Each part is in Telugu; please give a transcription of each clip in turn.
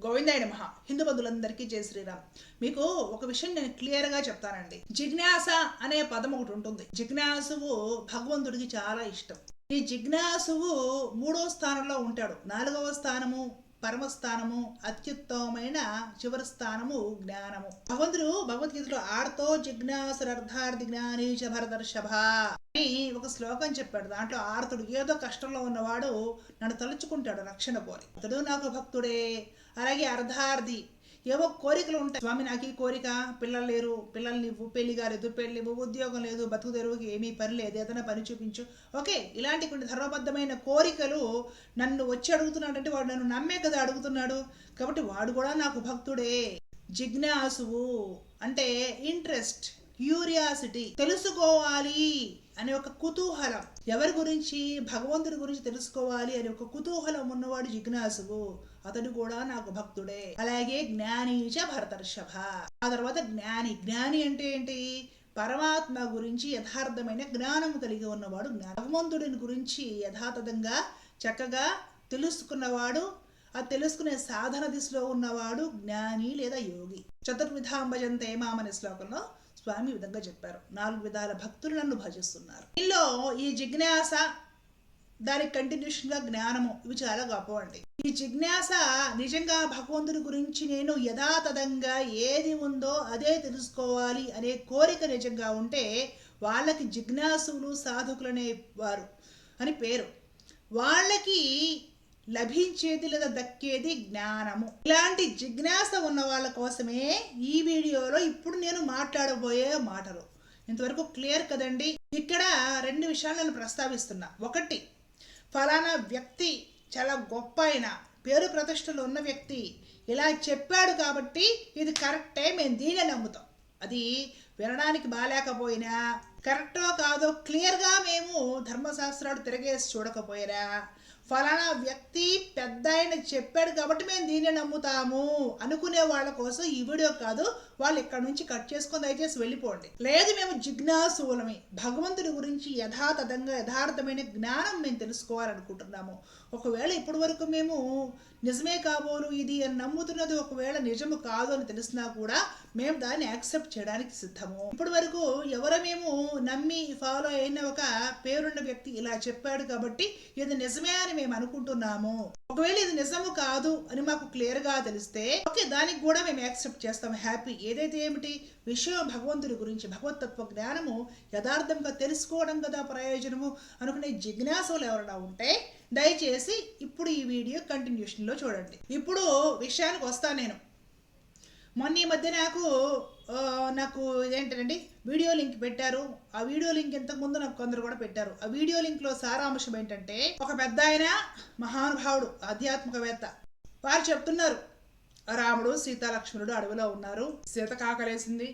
గోవిందాయ నమ. హిందూ బంధువులందరికీ జై శ్రీరామ్. మీకు ఒక విషయం నేను క్లియర్గా చెప్తానండి. జిజ్ఞాస అనే పదం ఒకటి ఉంటుంది. జిజ్ఞాసువు భగవంతుడికి చాలా ఇష్టం. ఈ జిజ్ఞాసువు మూడో స్థానంలో ఉంటాడు. నాలుగవ స్థానము పరమస్థానము అత్యుత్తమమైన చివరి స్థానము జ్ఞానము. భగవంతుడు భగవద్గీతలో ఆర్తో జిజ్ఞాసురర్థార్థి జ్ఞానీచ భరదర్షభ అని ఒక శ్లోకం చెప్పాడు. దాంట్లో ఆర్తుడు ఏదో కష్టంలో ఉన్నవాడు నన్ను తలుచుకుంటాడు రక్షణ కోరి అతడు నాకు భక్తుడే. అలాగే అర్ధార్థి ఏవో కోరికలు ఉంటాయి. స్వామి నాకు ఈ కోరిక పిల్లలు లేరు పిల్లలు నీవు పెళ్ళి కాలేదు పెళ్ళి ఉద్యోగం లేదు బతుకు తెరువుకి ఏమీ పని లేదు ఏదైనా పని చూపించు. ఓకే ఇలాంటి కొన్ని ధర్మబద్ధమైన కోరికలు నన్ను వచ్చి అడుగుతున్నాడంటే వాడు నన్ను నమ్మే కదా అడుగుతున్నాడు. కాబట్టి వాడు కూడా నాకు భక్తుడే. జిజ్ఞాసువు అంటే ఇంట్రెస్ట్ క్యూరియాసిటీ తెలుసుకోవాలి. అనే ఒక కుతూహలం. ఎవరి గురించి? భగవంతుడి గురించి తెలుసుకోవాలి అనే ఒక కుతూహలం ఉన్నవాడు జిజ్ఞాసువు. అతడు కూడా నాకు భక్తుడే. అలాగే జ్ఞానీచ భరతర్షభ. ఆ తర్వాత జ్ఞాని. జ్ఞాని అంటే ఏంటి? పరమాత్మ గురించి యథార్థమైన జ్ఞానం కలిగి ఉన్నవాడు భగవంతుడిని గురించి యథాతథంగా చక్కగా తెలుసుకున్నవాడు ఆ తెలుసుకునే సాధన దిశలో ఉన్నవాడు జ్ఞాని లేదా యోగి. చతుర్విధాం శ్లోకంలో స్వామి విధంగా చెప్పారు. నాలుగు విధాల భక్తులు నన్ను భజిస్తున్నారు. దీనిలో ఈ జిజ్ఞాస దానికి కంటిన్యూషన్గా జ్ఞానము ఇవి చాలా గొప్పవండి. ఈ జిజ్ఞాస నిజంగా భగవంతుడి గురించి నేను యథాతథంగా ఏది ఉందో అదే తెలుసుకోవాలి అనే కోరిక నిజంగా ఉంటే వాళ్ళకి జిజ్ఞాసులు సాధకులనే వారు అని పేరు. వాళ్ళకి లభించేది లేదా దక్కేది జ్ఞానము. ఇలాంటి జిజ్ఞాస ఉన్న వాళ్ళ కోసమే ఈ వీడియోలో ఇప్పుడు నేను మాట్లాడబోయే మాటలు. ఇంతవరకు క్లియర్ కదండి? ఇక్కడ రెండు విషయాలు నేను ప్రస్తావిస్తున్నా. ఒకటి ఫలానా వ్యక్తి చాలా గొప్ప అయిన పేరు ప్రతిష్టలు ఉన్న వ్యక్తి. ఇలా చెప్పాడు కాబట్టి ఇది కరెక్టే మేము దీనే నమ్ముతాం. అది వినడానికి బాగాలేకపోయినా కరెక్టో కాదో క్లియర్గా మేము ధర్మశాస్త్రాలు తిరగేసి చూడకపోయినా ఫలానా వ్యక్తి పెద్ద ఆయన చెప్పాడు కాబట్టి మేము దీన్ని నమ్ముతాము. అనుకునే వాళ్ళ కోసం ఈ వీడియో కాదు వాళ్ళు ఇక్కడ నుంచి కట్ చేసుకొని దయచేసి వెళ్ళిపోండి. లేదు మేము జిజ్ఞాసులమే భగవంతుడి గురించి యథాతథంగా యథార్థమైన జ్ఞానం మేము తెలుసుకోవాలనుకుంటున్నాము. ఒకవేళ ఇప్పటి వరకు మేము నిజమే కాబోలు ఇది అని నమ్ముతున్నది ఒకవేళ నిజము కాదు అని తెలిసినా కూడా మేము దాన్ని యాక్సెప్ట్ చేయడానికి సిద్ధము. ఇప్పటి వరకు ఎవరో మేము నమ్మి ఫాలో అయిన ఒక పేరున్న వ్యక్తి ఇలా చెప్పాడు కాబట్టి ఇది నిజమే అని మేము అనుకుంటున్నాము. ఒకవేళ ఇది నిజము కాదు అని మాకు క్లియర్గా తెలిస్తే ఓకే దానికి కూడా మేము యాక్సెప్ట్ చేస్తాం. హ్యాపీ. ఏదైతే ఏమిటి? విషయం భగవంతుడి గురించి భగవతత్వ జ్ఞానము యథార్థంగా తెలుసుకోవడం కదా ప్రయోజనము అనుకునే జిజ్ఞాసులు ఎవరైనా ఉంటే దయచేసి ఇప్పుడు ఈ వీడియో కంటిన్యూషన్లో చూడండి. ఇప్పుడు విషయానికి వస్తాను నేను. మొన్న ఈ మధ్య నాకు నాకు ఇదేంటండి వీడియో లింక్ పెట్టారు. ఆ వీడియో లింక్ ఇంతకు ముందు నాకు కొందరు కూడా పెట్టారు. ఆ వీడియో లింక్లో సారాంశం ఏంటంటే ఒక పెద్ద ఆయన మహానుభావుడు ఆధ్యాత్మికవేత్త. వారు చెప్తున్నారు రాముడు సీత లక్ష్మణుడు అడవిలో ఉన్నారు. సీత కాకలేసింది.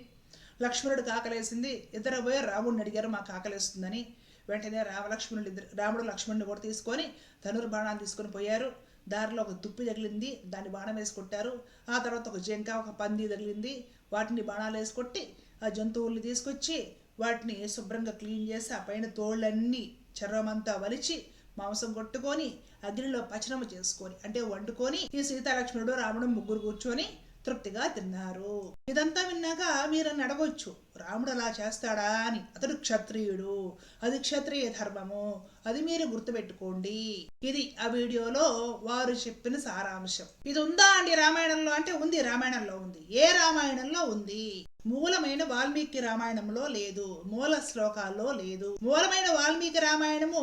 లక్ష్మణుడు కాకలేసింది. ఇద్దరు పోయి రాముడిని అడిగారు మాకు ఆకలేస్తుందని వెంటనే రామలక్ష్మణుడు ఇద్దరు రాముడు లక్ష్మణుడు కూడా తీసుకొని ధనుర్బాణాన్ని తీసుకొని పోయారు. దారిలో ఒక దుప్పి తగిలింది. దాన్ని బాణం వేసుకొట్టారు ఆ తర్వాత ఒక జింక ఒక పంది తగిలింది. వాటిని బాణాలు వేసుకొట్టి ఆ జంతువుల్ని తీసుకొచ్చి వాటిని శుభ్రంగా క్లీన్ చేసి ఆ పైన తోళ్ళన్నీ చర్మమంతా వలిచి మాంసం కొట్టుకొని అగ్నిలో పచనము చేసుకొని అంటే వండుకొని ఈ సీతాలక్ష్మణుడు రాముడు ముగ్గురు కూర్చొని తృప్తిగా తిన్నారు. ఇదంతా విన్నాక మీరు అడగొచ్చు రాముడు అలా చేస్తాడా అని అతడు క్షత్రియుడు. అది క్షత్రియ ధర్మము. అది మీరు గుర్తుపెట్టుకోండి. ఇది ఆ వీడియోలో వారు చెప్పిన సారాంశం. ఇది ఉందా అండి రామాయణంలో? అంటే ఉంది రామాయణంలో ఉంది. ఏ రామాయణంలో ఉంది? మూలమైన వాల్మీకి రామాయణంలో లేదు మూల శ్లోకాల్లో లేదు. మూలమైన వాల్మీకి రామాయణము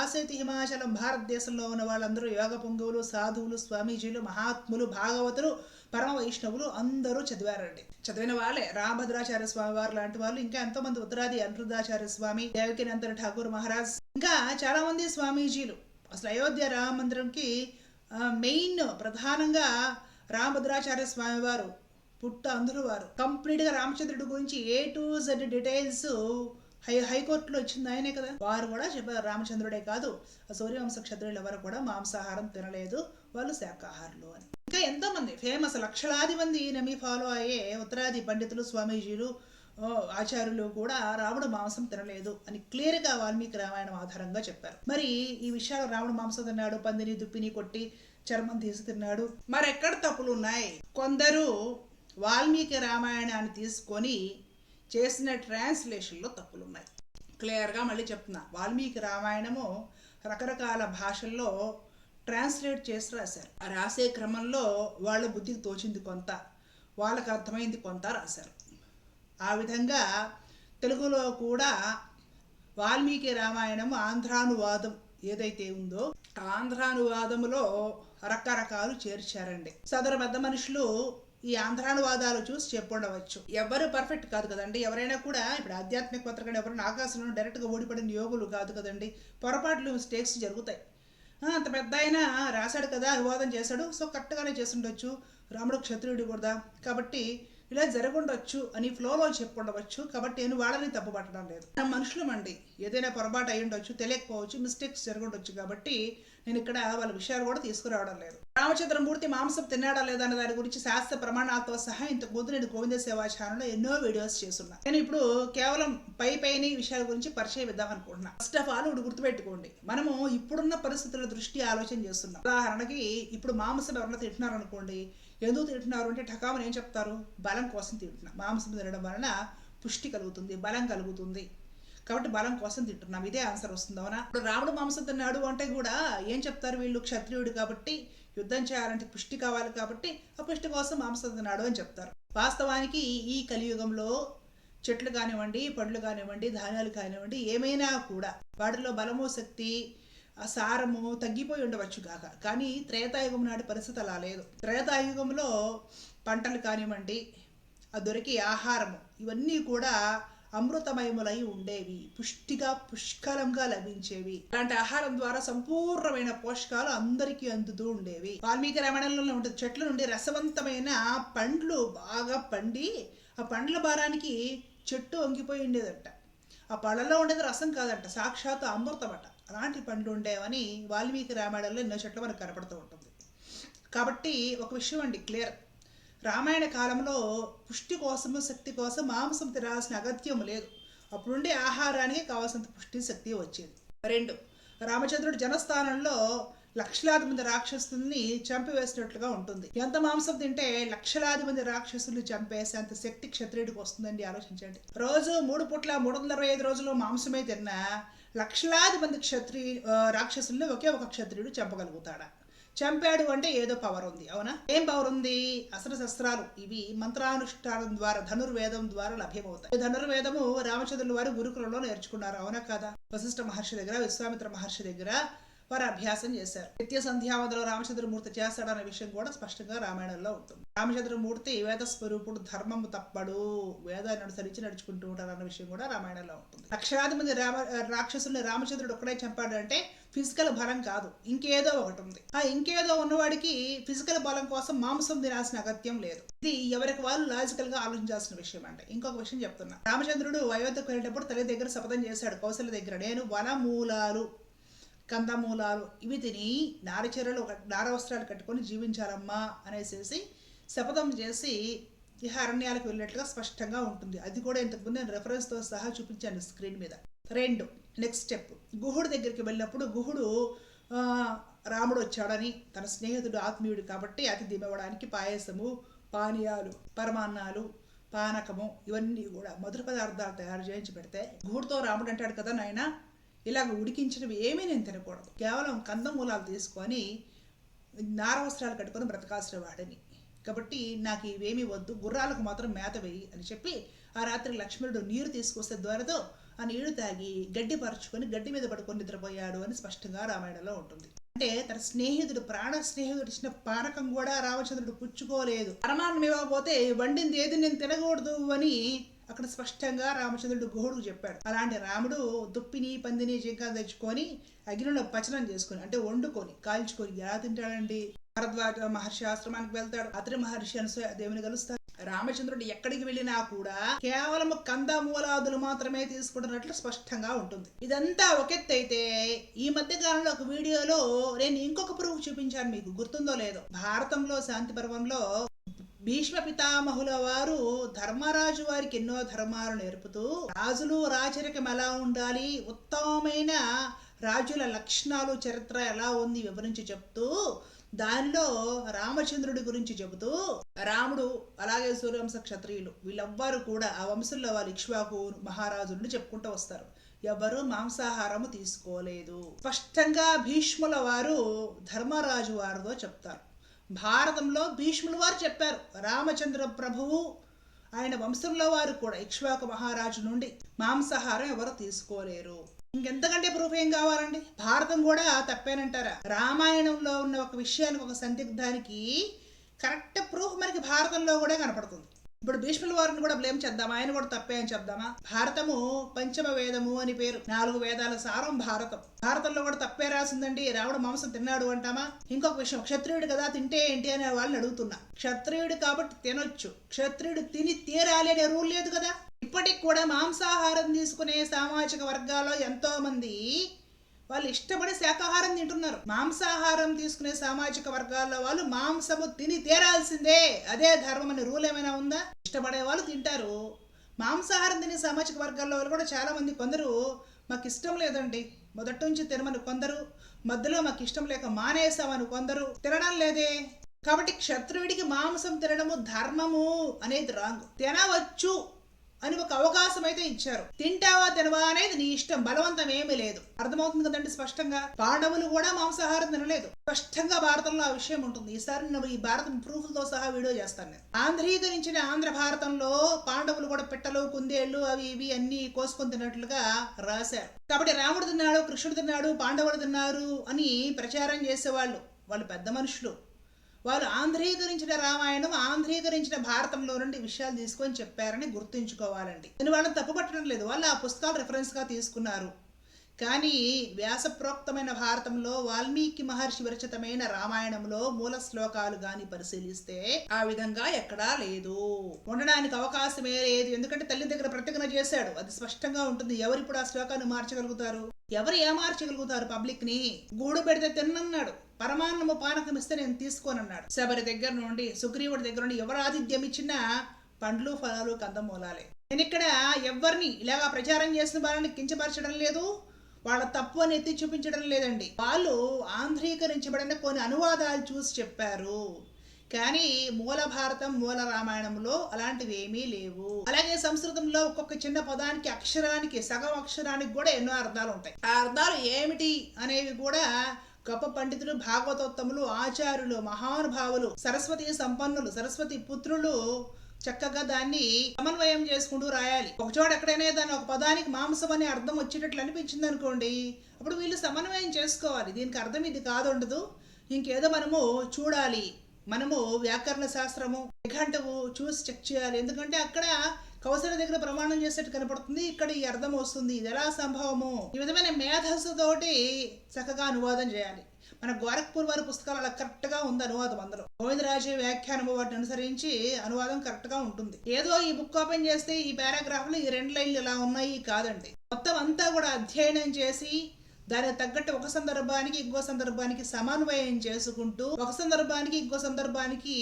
ఆసేతి హిమాచలం భారతదేశంలో ఉన్న వాళ్ళందరూ యోగ పొంగువులు సాధువులు స్వామీజీలు మహాత్ములు భాగవతులు పరమ వైష్ణవులు అందరూ చదివారండి. చదివిన వాళ్ళే రామభద్రాచార్య స్వామి వారు లాంటి వాళ్ళు ఇంకా ఎంతో మంది ఉత్తరాది అనిరుద్ధాచార్య స్వామి దేవకినంతర ఠాకూర్ మహారాజ్ ఇంకా చాలా మంది స్వామీజీలు. అసలు అయోధ్య రామ మందిరంకి మెయిన్ ప్రధానంగా రామభద్రాచార్య స్వామి వారు పుట్ట అందులో వారు. కంప్లీట్గా రామచంద్రుడి గురించి A to Z details high హైకోర్టులో ఇచ్చింది ఆయనే కదా. వారు కూడా చెప్పారు రామచంద్రుడే కాదు. సూర్యవంశ క్షత్రులు ఎవరు కూడా మాంసాహారం తినలేదు. వాళ్ళు శాకాహారులు అని. ఇంకా ఎంతో మంది ఫేమస్ లక్షలాది మంది నమి ఫాలో అయ్యే ఉత్తరాది పండితులు స్వామీజీలు ఆచార్యులు కూడా రాముడు మాంసం తినలేదు అని క్లియర్గా వాల్మీకి రామాయణం ఆధారంగా చెప్పారు. మరి ఈ విషయాలు రాముడు మాంసం తిన్నాడు పందిని దుప్పిని కొట్టి చర్మం తీసి తిన్నాడు. మరెక్కడ తప్పులు ఉన్నాయి కొందరు వాల్మీకి రామాయణాన్ని తీసుకొని చేసిన ట్రాన్స్లేషన్లో తప్పులు ఉన్నాయి క్లియర్గా మళ్ళీ చెప్తున్నా వాల్మీకి రామాయణము రకరకాల భాషల్లో ట్రాన్స్లేట్ చేసి రాశారు. రాసే క్రమంలో వాళ్ళ బుద్ధికి తోచింది కొంత వాళ్ళకు అర్థమైంది కొంత రాశారు. ఆ విధంగా తెలుగులో కూడా వాల్మీకి రామాయణం ఆంధ్రానువాదం ఏదైతే ఉందో ఆంధ్రానువాదములో రకరకాలు చేర్చారండి. సదరు పెద్ద మనుషులు ఈ ఆంధ్రానువాదాలు చూసి చెప్పుండవచ్చు. ఎవరు పర్ఫెక్ట్ కాదు కదండి. ఎవరైనా కూడా ఇప్పుడు ఆధ్యాత్మిక పత్రికలు ఎవరైనా ఆకాశంలో డైరెక్ట్గా ఓడిపడిన యోగులు కాదు కదండి. పొరపాట్లు మిస్టేక్స్ జరుగుతాయి. అంత పెద్ద ఆయన రాశాడు కదా అనువాదం చేశాడు. సో కరెక్ట్గానే చేస్తుండొచ్చు. రాముడు క్షత్రియుడు కూడా. కాబట్టి ఇలా జరగుండొచ్చు అని ఫ్లోలో చెప్పుండవచ్చు. కాబట్టి నేను వాళ్ళని తప్పు పట్టడం లేదు మనుషులమండి ఏదైనా పొరపాటు అయి ఉండొచ్చు తెలియకపోవచ్చు మిస్టేక్స్ జరగండొచ్చు. కాబట్టి నేను ఇక్కడ వాళ్ళ విషయాలు కూడా తీసుకురావడం లేదు. రామచంద్రమూర్తి మాంసం తిన్నాడా లేదా అనే దాని గురించి శాస్త్ర ప్రమాణాలతో సహా ఇంతకు ముందు నేను గోవింద సేవా ఛానల్లో ఎన్నో వీడియోస్ చేస్తున్నా. నేను ఇప్పుడు కేవలం పై పైన విషయాల గురించి పరిచయం ఇద్దాం అనుకుంటున్నా. ఫస్ట్ ఆఫ్ ఆల్ ఇప్పుడు గుర్తుపెట్టుకోండి. మనము ఇప్పుడున్న పరిస్థితుల దృష్టి ఆలోచన చేస్తున్నాం. ఉదాహరణకి ఇప్పుడు మాంసం ఎవరన్నా తింటున్నారు అనుకోండి ఎందుకు తింటున్నారు అంటే ఠకామని ఏం చెప్తారు? బలం కోసం తింటున్నా. మాంసం తినడం వలన పుష్టి కలుగుతుంది బలం కలుగుతుంది. కాబట్టి బలం కోసం తింటున్నాం. ఇదే ఆన్సర్ వస్తుంది అవునా? ఇప్పుడు రాముడు మాంసం తిన్నాడు అంటే కూడా ఏం చెప్తారు వీళ్ళు? క్షత్రియుడు కాబట్టి యుద్ధం చేయాలంటే పుష్టి కావాలి కాబట్టి ఆ పుష్టి కోసం మాంసం తిన్నాడు అని చెప్తారు. వాస్తవానికి ఈ కలియుగంలో చెట్లు కానివ్వండి పండ్లు కానివ్వండి ధాన్యాలు కానివ్వండి ఏమైనా కూడా వాటిలో బలము శక్తి ఆ సారము తగ్గిపోయి ఉండవచ్చు కాక కానీ త్రేతాయుగం నాటి పరిస్థితి అలా లేదు. త్రేతాయుగంలో పంటలు కానివ్వండి ఆ దొరికే ఆహారము ఇవన్నీ కూడా అమృతమయములై ఉండేవి పుష్టిగా పుష్కలంగా లభించేవి. అలాంటి ఆహారం ద్వారా సంపూర్ణమైన పోషకాలు అందరికీ అందుతూ ఉండేవి. వాల్మీకి రామాయణంలో ఉంటుంది చెట్ల నుండి రసవంతమైన పండ్లు బాగా పండి ఆ పండ్ల భారానికి చెట్టు వంగిపోయి ఉండేదంట. ఆ పళ్ళలో ఉండేది రసం కాదంట సాక్షాత్ అమృతం అట అలాంటి పండ్లు ఉండేవని వాల్మీకి రామాయణంలో ఎన్నో చెట్లు మనకు కనపడుతూ ఉంటుంది. కాబట్టి ఒక విషయం అండి క్లియర్. రామాయణ కాలంలో పుష్టి కోసము శక్తి కోసం మాంసం తినాల్సిన అగత్యం లేదు. అప్పుడుండే ఆహారానికి కావాల్సినంత పుష్టి శక్తి వచ్చేది. రెండు రామచంద్రుడు జనస్థానంలో లక్షలాది మంది రాక్షసుల్ని చంపివేసినట్లుగా ఉంటుంది. ఎంత మాంసం తింటే లక్షలాది మంది రాక్షసుల్ని చంపేసే అంత శక్తి క్షత్రియుడికి వస్తుందండి ఆలోచించండి. రోజు మూడు పూట్ల మూడు వందల అరవై ఐదు రోజులు మాంసమే తిన్నా లక్షలాది మంది క్షత్రి రాక్షసుల్ని ఒకే ఒక క్షత్రియుడు చంపగలుగుతాడా? చంపాడు అంటే ఏదో పవర్ ఉంది అవునా? ఏం పవర్ ఉంది? అసలు శస్త్రాలు. ఇవి మంత్రానుష్ఠానం ద్వారా ధనుర్వేదం ద్వారా లభ్యమవుతాయి. ధనుర్వేదము రామచంద్రుల వారు గురుకులంలో నేర్చుకున్నారు అవునా కదా? వశిష్ఠ మహర్షి దగ్గర విశ్వామిత్ర మహర్షి దగ్గర వారు అభ్యాసం చేశారు. నిత్య సంధ్యావధిలో రామచంద్రమూర్తి చేస్తాడనే విషయం కూడా స్పష్టంగా రామాయణంలో ఉంటుంది. రామచంద్రమూర్తి వేద స్వరూపుడు ధర్మము తప్పడు వేదాన్ని అనుసరించి నడుచుకుంటూ ఉంటారు అన్న విషయం కూడా రామాయణంలో ఉంటుంది. లక్షలాది మంది రామ రాక్షసుల్ని రామచంద్రుడు ఒక్కడే చంపాడు అంటే ఫిజికల్ బలం కాదు. ఇంకేదో ఒకటి ఉంది. ఆ ఇంకేదో ఉన్నవాడికి ఫిజికల్ బలం కోసం మాంసం తినాల్సిన అగత్యం లేదు. ఇది ఎవరికి వాళ్ళు లాజికల్గా ఆలోచించాల్సిన విషయం అంటే ఇంకొక విషయం చెప్తున్నా. రామచంద్రుడు అయోధ్యకు వెళ్ళేటప్పుడు తల్లి దగ్గర శపథం చేశాడు. కౌశల దగ్గర. నేను వనమూలాలు కందమూలాలు ఇవి తిని నారచీరలు ఒక నార వస్త్రాలు కట్టుకొని జీవించాలమ్మా అనేసేసి శపథం చేసి ఇహ అరణ్యాలకు వెళ్ళినట్లుగా స్పష్టంగా ఉంటుంది. అది కూడా ఇంతకుముందు నేను రెఫరెన్స్తో సహా చూపించాను స్క్రీన్ మీద. రెండు నెక్స్ట్ స్టెప్ గుహుడు దగ్గరికి వెళ్ళినప్పుడు గుహుడు రాముడు వచ్చాడని తన స్నేహితుడు ఆత్మీయుడు కాబట్టి అతిథి ఇవ్వడానికి పాయసము పానీయాలు పరమాన్నాలు పానకము ఇవన్నీ కూడా మధుర పదార్థాలు తయారు చేయించి పెడితే గుహుడితో రాముడు అంటాడు కదా నాయన ఇలాగ ఉడికించినవి ఏమీ నేను తినకూడదు. కేవలం కందమూలాలు తీసుకొని నారవస్త్రాలు కట్టుకొని బ్రతకాల్సిన వాడిని. కాబట్టి నాకు ఇవేమీ వద్దు గుర్రాలకు మాత్రం మేత వేయి అని చెప్పి ఆ రాత్రి లక్ష్మణుడు నీరు తీసుకొస్తే ద్వారతో ఆ నీరు తాగి గడ్డి పరుచుకొని గడ్డి మీద పడుకొని నిద్రపోయాడు అని స్పష్టంగా రామాయణంలో ఉంటుంది. అంటే తన స్నేహితుడు ప్రాణ స్నేహితుడు ఇచ్చిన పానకం కూడా రామచంద్రుడు పుచ్చుకోలేదు. పరమాన్నం ఇవ్వకపోతే వండింది ఏది నేను తినకూడదు అని అక్కడ స్పష్టంగా రామచంద్రుడు గుహుడుకు చెప్పాడు. అలాంటి రాముడు దుప్పిని పందిని జింక తెచ్చుకొని అగ్నిలో పచనం చేసుకొని అంటే వండుకొని కాల్చుకొని ఎలా తింటాడండి? భరద్వాజ మహర్షి ఆశ్రమానికి వెళ్తాడు. అతని మహర్షి అనుసూయ దేవుని కలుస్తాడు. రామచంద్రుడు ఎక్కడికి వెళ్ళినా కూడా కేవలం కందమూలాదులు మాత్రమే తీసుకుంటున్నట్లు స్పష్టంగా ఉంటుంది. ఇదంతా ఒకెత్తైతే ఈ మధ్య కాలంలో ఒక వీడియోలో నేను ఇంకొక ప్రూఫ్ చూపించాను మీకు. గుర్తుందో లేదో? భారతంలో శాంతి పర్వంలో భీష్మ పితామహుల వారు ధర్మరాజు వారికి ఎన్నో ధర్మాలు నేర్పుతూ రాజులు రాచరికం ఎలా ఉండాలి ఉత్తమమైన రాజుల లక్షణాలు చరిత్ర ఎలా ఉంది వివరించి చెప్తూ దానిలో రామచంద్రుడి గురించి చెబుతూ రాముడు అలాగే సూర్యవంశ క్షత్రియులు వీళ్ళెవ్వరు కూడా ఆ వంశంలో వాళ్ళు ఇక్ష్వాకు మహారాజులను చెప్పుకుంటూ వస్తారు. ఎవరు మాంసాహారము తీసుకోలేదు. స్పష్టంగా భీష్ముల వారు ధర్మరాజు వారితో చెప్తారు. భారతంలో భీష్ముల వారు చెప్పారు రామచంద్ర ప్రభువు ఆయన వంశంలో వారు కూడా ఇక్ష్వాక మహారాజు నుండి మాంసాహారం ఎవరు తీసుకోలేరు. ఇంకెంతకంటే ప్రూఫ్ ఏం కావాలండి? భారతం కూడా తప్పేనంటారా? రామాయణంలో ఉన్న ఒక విషయానికి ఒక సందిగ్ధానికి కరెక్ట్ ప్రూఫ్ మనకి భారతంలో కూడా కనపడుతుంది. ఇప్పుడు భీష్ముల వారిని కూడా బ్లేమ్ చేద్దామా? ఆయన కూడా తప్పే అని చెప్దామా? భారతము పంచమ వేదము అని పేరు. నాలుగు వేదాల సారం భారతం. భారతంలో కూడా తప్పే రాసిందండి. రావణ మాంసం తిన్నాడు అంటామా? ఇంకొక విషయం. క్షత్రియుడు కదా తింటే ఏంటి అనే వాళ్ళని అడుగుతున్నా. క్షత్రియుడు కాబట్టి తినొచ్చు. క్షత్రియుడు తిని తీరాలి అనే రూల్ లేదు కదా? ఇప్పటికి కూడా మాంసాహారం తీసుకునే సామాజిక వర్గాల్లో ఎంతో మంది వాళ్ళు ఇష్టపడి శాకాహారం తింటున్నారు. మాంసాహారం తీసుకునే సామాజిక వర్గాల్లో వాళ్ళు మాంసము తిని తీరాల్సిందే. అదే ధర్మం అనే రూల్ ఏమైనా ఉందా? ఇష్టపడే వాళ్ళు తింటారు. మాంసాహారం తినే సామాజిక వర్గాల్లో వాళ్ళు కూడా చాలా మంది కొందరు మాకు ఇష్టం లేదండి. మొదటి నుంచి తినమని కొందరు మధ్యలో మాకు ఇష్టం లేక మానేసామని కొందరు. తినడం లేదే. కాబట్టి క్షత్రువుడికి మాంసం తినడము ధర్మము అనేది రాంగ్. తినవచ్చు. అని ఒక అవకాశం అయితే ఇచ్చారు. తింటావా తినవా అనేది నీ ఇష్టం బలవంతం ఏమీ లేదు. అర్థమవుతుంది కదండి స్పష్టంగా? పాండవులు కూడా మాంసాహారం తినలేదు. స్పష్టంగా భారతంలో ఆ విషయం ఉంటుంది. ఈసారి నువ్వు ఈ భారతం ప్రూఫ్లతో సహా వీడియో చేస్తాను నేను. ఆంధ్రీకరించిన ఆంధ్ర భారతంలో పాండవులు కూడా పిట్టలు కుందేళ్ళు అవి ఇవి అన్ని కోసుకొని తిన్నట్లుగా రాశారు. కాబట్టి రాముడు తిన్నాడు కృష్ణుడు తిన్నాడు పాండవులు తిన్నారు అని ప్రచారం చేసేవాళ్ళు. వాళ్ళు పెద్ద మనుషులు. వాళ్ళు ఆంధ్రీకరించిన రామాయణం ఆంధ్రీకరించిన భారతంలో నుండి విషయాలు తీసుకొని చెప్పారని గుర్తుంచుకోవాలండి. నేను వాళ్ళని తప్పుపట్టడం లేదు. వాళ్ళు ఆ పుస్తకాలు రెఫరెన్స్గా తీసుకున్నారు. కానీ వ్యాసప్రోక్తమైన భారతంలో వాల్మీకి మహర్షి విరచితమైన రామాయణంలో మూల శ్లోకాలు గాని పరిశీలిస్తే ఆ విధంగా ఎక్కడా లేదు. ఉండడానికి అవకాశమే లేదు. ఎందుకంటే తల్లి దగ్గర ప్రతిజ్ఞ చేశాడు. అది స్పష్టంగా ఉంటుంది. ఎవరు ఇప్పుడు ఆ శ్లోకాన్ని మార్చగలుగుతారు? ఎవరు ఏమార్చగలుగుతారు పబ్లిక్ని గూడు పెడితే తిన్నన్నాడు. పరమాన్నము పానకం ఇస్తే నేను తీసుకోనన్నాడు. శబరి దగ్గర నుండి సుగ్రీవుడి దగ్గర నుండి ఎవరు ఆతిథ్యం ఇచ్చినా పండ్లు ఫలాలు కందమూలాలే నేను ఇక్కడ ఎవరిని ఇలాగా ప్రచారం చేసిన వారిని కించపరచడం లేదు. వాళ్ళ తప్పు అని ఎత్తి చూపించడం లేదండి. వాళ్ళు ఆంధ్రీకరించబడిన కొన్ని అనువాదాలు చూసి చెప్పారు. కానీ మూల భారతం మూల రామాయణంలో అలాంటివి ఏమీ లేవు. అలాగే సంస్కృతంలో ఒక్కొక్క చిన్న పదానికి అక్షరానికి సగం అక్షరానికి కూడా ఎన్నో అర్థాలు ఉంటాయి. ఆ అర్థాలు ఏమిటి అనేవి కూడా గొప్ప పండితులు భాగవతోత్తములు ఆచార్యులు మహానుభావులు సరస్వతి సంపన్నులు సరస్వతి పుత్రులు చక్కగా దాన్ని సమన్వయం చేసుకుంటూ రాయాలి. ఒకచోట ఎక్కడైనా దాన్ని ఒక పదానికి మాంసం అనే అర్థం వచ్చేటట్లు అనిపించింది అనుకోండి అప్పుడు వీళ్ళు సమన్వయం చేసుకోవాలి. దీనికి అర్థం ఇది కాదు ఉండదు ఇంకేదో మనము చూడాలి. మనము వ్యాకరణ శాస్త్రము నిఘంటువు చూసి చెక్ చేయాలి. ఎందుకంటే అక్కడ కౌశల దగ్గర ప్రమాణం చేసేట్టు కనపడుతుంది. ఇక్కడ ఈ అర్థం వస్తుంది. ఇది ఎలా సంభవము ఈ విధమైన మేధస్సుతోటి చక్కగా అనువాదం చేయాలి. మన గోరఖ్పూర్ వారి పుస్తకాలు అలా కరెక్ట్గా ఉంది అనువాదం అందులో. గోవిందరాజు వ్యాఖ్యానము వాటిని అనుసరించి అనువాదం కరెక్ట్గా ఉంటుంది. ఏదో ఈ బుక్ ఓపెన్ చేస్తే ఈ పారాగ్రాఫ్లు ఈ రెండు లైన్లు ఇలా ఉన్నాయి కాదండి. మొత్తం అంతా కూడా అధ్యయనం చేసి దానికి తగ్గట్టు ఒక సందర్భానికి ఇంకో సందర్భానికి సమన్వయం చేసుకుంటూ ఒక సందర్భానికి ఇంకో సందర్భానికి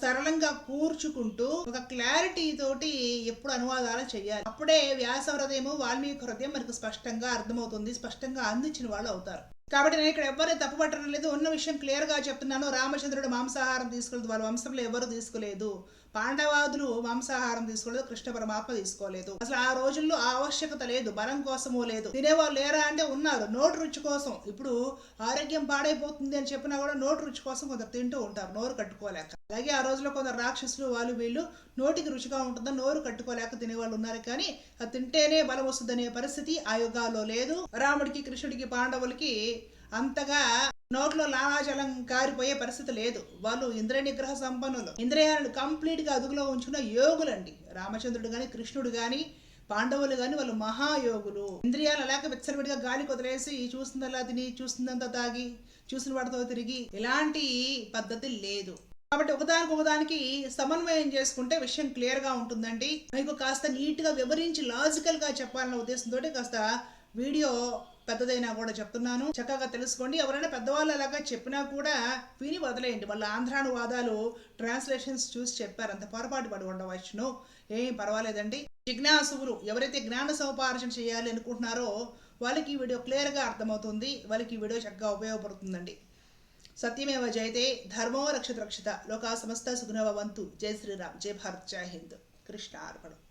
సరళంగా కూర్చుకుంటూ ఒక క్లారిటీ తోటి ఎప్పుడు అనువాదాలు చేయాలి. అప్పుడే వ్యాస హృదయము వాల్మీకి హృదయం మనకు స్పష్టంగా అర్థమవుతుంది స్పష్టంగా అందించిన వాళ్ళు అవుతారు. కాబట్టి నేను ఇక్కడ ఎవరు తప్పుపట్టడం లేదు. ఉన్న విషయం క్లియర్గా చెప్తున్నాను. రామచంద్రుడు మాంసాహారం తీసుకోలేదు వాళ్ళ వంశంలో ఎవరు తీసుకోలేదు. పాండవాదులు మాంసాహారం తీసుకోలేదు. కృష్ణ పరమాత్మ తీసుకోలేదు. అసలు ఆ రోజుల్లో ఆవశ్యకత లేదు. బలం కోసమో లేదు. తినేవాళ్ళు లేరా అంటే ఉన్నారు. నోటు రుచి కోసం. ఇప్పుడు ఆరోగ్యం పాడైపోతుంది అని చెప్పినా కూడా నోటు రుచి కోసం కొందరు తింటూ ఉంటారు. నోరు కట్టుకోలేక. అలాగే ఆ రోజుల్లో కొందరు రాక్షసులు వాళ్ళు వీళ్ళు నోటికి రుచిగా ఉంటుందని నోరు కట్టుకోలేక తినేవాళ్ళు ఉన్నారు. కానీ అది తింటేనే బలం వస్తుందనే పరిస్థితి ఆ యుగాల్లో లేదు. రాముడికి కృష్ణుడికి పాండవులకి అంతగా నోట్లో లాలాజలం కారిపోయే పరిస్థితి లేదు. వాళ్ళు ఇంద్రియ నిగ్రహ సంపన్నులు. ఇంద్రియాలను కంప్లీట్గా అదుగులో ఉంచుకున్న యోగులండి. రామచంద్రుడు గాని కృష్ణుడు గాని పాండవులు గాని వాళ్ళు మహాయోగులు. ఇంద్రియాలు అలాగే విచ్చలవిడిగా గాలి కొదిలేసి చూస్తుందల్లా తిని చూస్తుందంతా తాగి చూసిన వాడితో తిరిగి ఇలాంటి పద్ధతి లేదు. కాబట్టి ఒకదానికి ఒకదానికి సమన్వయం చేసుకుంటే విషయం క్లియర్గా ఉంటుందండి. మీకు కాస్త నీట్గా వివరించి లాజికల్గా చెప్పాలన్న ఉద్దేశంతో కాస్త వీడియో పెద్దదైనా కూడా చెప్తున్నాను. చక్కగా తెలుసుకోండి. ఎవరైనా పెద్దవాళ్ళు అలాగా చెప్పినా కూడా విని వదిలేయండి. వాళ్ళ ఆంధ్రానువాదాలు ట్రాన్స్లేషన్స్ చూసి చెప్పారు. అంత పొరపాటు పడి ఉండవచ్చును ఏం పర్వాలేదండి. జిజ్ఞాసువులు ఎవరైతే జ్ఞాన సముపార్జన చేయాలి అనుకుంటున్నారో వాళ్ళకి ఈ వీడియో క్లియర్గా అర్థమవుతుంది. వాళ్ళకి ఈ వీడియో చక్కగా ఉపయోగపడుతుందండి. సత్యమేవ జయతే. ధర్మో రక్షత రక్షిత. లోకా సమస్త సుగుణవ వంతు. జై శ్రీరామ్. జై భారత్. జై హింద్. కృష్ణ అర్పణం